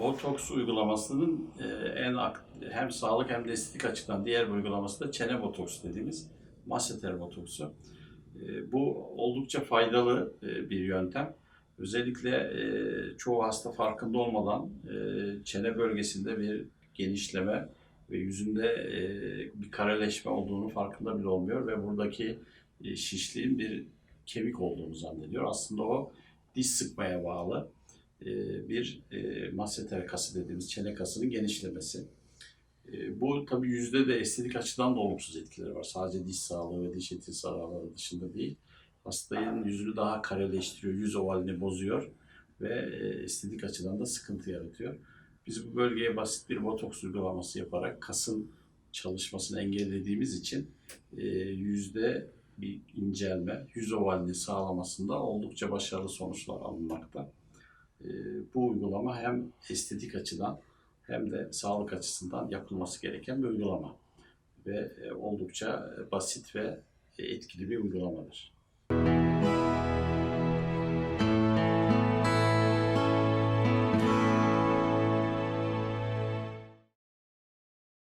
Botoks uygulamasının e, en hem sağlık hem de estetik açıdan diğer bir uygulaması da çene botoks dediğimiz masseter botoksu. E, Bu oldukça faydalı e, bir yöntem. Özellikle çoğu hasta farkında olmadan çene bölgesinde bir genişleme ve yüzünde bir kareleşme olduğunu farkında bile olmuyor ve buradaki şişliğin bir kemik olduğunu zannediyor. Aslında o diş sıkmaya bağlı bir e, masseter kası dediğimiz çene kasının genişlemesi. E, Bu tabii yüzde de estetik açıdan da olumsuz etkileri var. Sadece diş sağlığı ve diş eti zararları dışında değil. Hastanın yüzünü daha kareleştiriyor, yüz ovalini bozuyor ve e, estetik açıdan da sıkıntı yaratıyor. Biz bu bölgeye basit bir botoks uygulaması yaparak kasın çalışmasını engellediğimiz için e, yüzde bir incelme, yüz ovalini sağlamasında oldukça başarılı sonuçlar alınmakta. E, bu uygulama hem estetik açıdan hem de sağlık açısından yapılması gereken bir uygulama ve e, oldukça basit ve etkili bir uygulamadır.